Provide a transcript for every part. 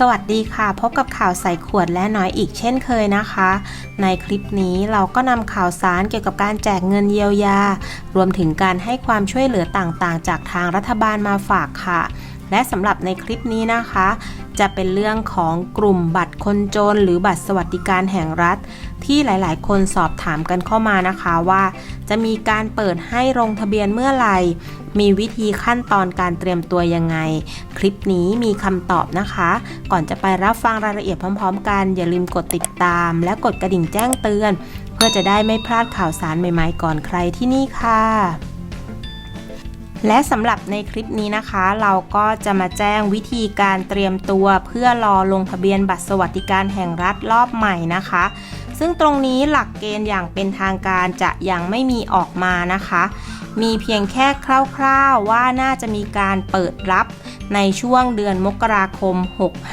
สวัสดีค่ะพบกับข่าวใส่ขวดและน้อยอีกเช่นเคยนะคะ ในคลิปนี้เราก็นำข่าวสารเกี่ยวกับการแจกเงินเยียวยา รวมถึงการให้ความช่วยเหลือต่างๆ จากทางรัฐบาลมาฝากค่ะ และสำหรับในคลิปนี้นะคะ จะเป็นเรื่องของกลุ่มบัตรคนจน หรือบัตรสวัสดิการแห่งรัฐ ที่หลายๆ คนสอบถามกันเข้ามานะคะว่า จะมีการเปิดให้ลงทะเบียนเมื่อไหร่ มีวิธีขั้นตอนการเตรียมตัวยังไง คลิปนี้มีคำตอบนะคะ ก่อนจะไปรับฟังรายละเอียดพร้อม ๆ กัน อย่าลืมกดติดตาม และกดกระดิ่งแจ้งเตือน เพื่อจะได้ไม่พลาดข่าวสารใหม่ ๆ ก่อนใครที่นี่ค่ะ และสำหรับในคลิปนี้นะคะ เราก็จะมาแจ้งวิธีการเตรียมตัวเพื่อรอลงทะเบียนบัตรสวัสดิการแห่งรัฐรอบใหม่นะคะ ซึ่งตรงนี้หลักเกณฑ์อย่างเป็นทางการจะยังไม่มีออกมานะคะ มีเพียงแค่คร่าวๆว่าน่าจะมีการเปิดรับในช่วงเดือนมกราคม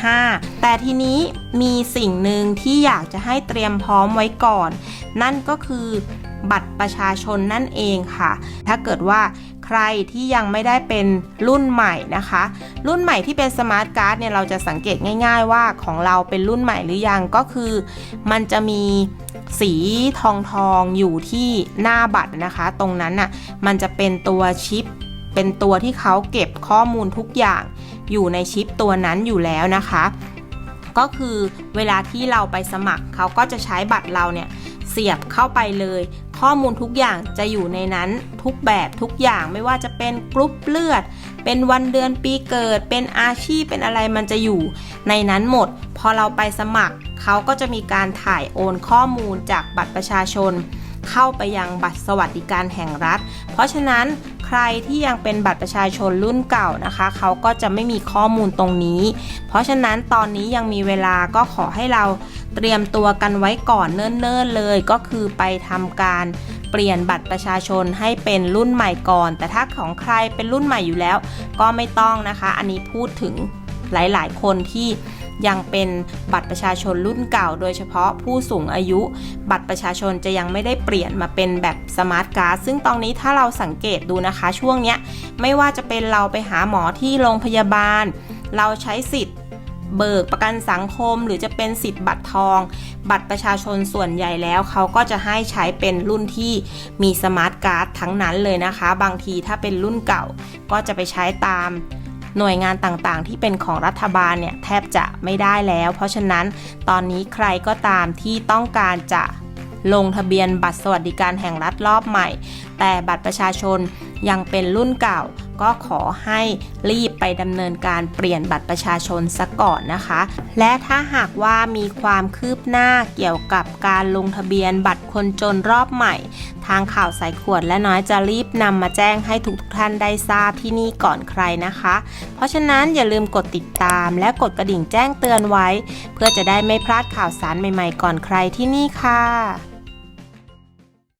65 แต่ทีนี้มีสิ่งหนึ่งที่อยากจะให้เตรียมพร้อมไว้ก่อน นั่นก็คือ บัตรประชาชนนั่นเองค่ะ ถ้าเกิดว่าใครที่ยังไม่ได้เป็นรุ่นใหม่นะคะ รุ่นใหม่ที่เป็นสมาร์ทการ์ดเนี่ยเราจะสังเกตง่าย ๆ ว่าของเราเป็นรุ่นใหม่หรือยังก็คือ มันจะมีสีทองทองอยู่ที่หน้าบัตรนะคะ ตรงนั้นน่ะมันจะเป็นตัวชิป เป็นตัวที่เขาเก็บข้อมูลทุกอย่างอยู่ในชิปตัวนั้นอยู่แล้วนะคะ ก็คือเวลาที่เราไปสมัครเขาก็จะใช้บัตรเราเนี่ยเสียบเข้าไปเลย ข้อมูลทุกอย่างจะอยู่ในนั้นทุกแบบทุกอย่างไม่ว่าจะเป็นกรุ๊ปเลือด เป็นวันเดือนปีเกิด เป็นอาชีพเป็นอะไรมันจะอยู่ในนั้นหมด พอเราไปสมัครเขาก็จะมีการถ่ายโอนข้อมูลจากบัตรประชาชน เข้าไปยังบัตรสวัสดิการแห่งรัฐ เพราะฉะนั้น รที่ยังเป็นบัตรประชาชนรุ่นเก่านะคะ เขาก็จะไม่มีข้อมูลตรงนี้ เพราะฉะนั้นตอนนี้ยังมีเวลาก็ขอให้เราเตรียมตัวกันไว้ก่อนเนิ่นๆเลย ก็คือไปทำการเปลี่ยนบัตรประชาชนให้เป็นรุ่นใหม่ก่อน แต่ถ้าของใครเป็นรุ่นใหม่อยู่แล้ว ก็ไม่ต้องนะคะ อันนี้พูดถึง หลาย ๆ คนที่ยังเป็นบัตรประชาชนรุ่นเก่า โดยเฉพาะผู้สูงอายุ บัตรประชาชนจะยังไม่ได้เปลี่ยนมาเป็นแบบสมาร์ทการ์ดซึ่งตอนนี้ถ้าเราสังเกตดูนะคะช่วงเนี้ยไม่ว่าจะเป็นเราไปหาหมอที่โรงพยาบาล เราใช้สิทธิ์เบิกประกันสังคมหรือจะเป็นสิทธิ์บัตรทอง บัตรประชาชนส่วนใหญ่แล้ว เขาก็จะให้ใช้เป็นรุ่นที่มีสมาร์ทการ์ดทั้งนั้นเลยนะคะ บางทีถ้าเป็นรุ่นเก่าก็จะไปใช้ตาม หน่วยงานต่างๆ ที่เป็นของรัฐบาลเนี่ยแทบจะไม่ได้แล้ว เพราะฉะนั้นตอนนี้ใครก็ตามที่ต้องการจะลงทะเบียนบัตรสวัสดิการแห่งรัฐรอบใหม่ แต่บัตรประชาชนยังเป็นรุ่นเก่า ก็ขอให้รีบไปดำเนินการเปลี่ยนบัตรประชาชนซะก่อนนะคะ และถ้าหากว่ามีความคืบหน้าเกี่ยวกับการลงทะเบียนบัตรคนจนรอบใหม่ ทางข่าวสายขวดและน้อยจะรีบนำมาแจ้งให้ทุกท่านได้ทราบที่นี่ก่อนใครนะคะ เพราะฉะนั้นอย่าลืมกดติดตามและกดกระดิ่งแจ้งเตือนไว้ เพื่อจะได้ไม่พลาดข่าวสารใหม่ๆก่อนใครที่นี่ค่ะ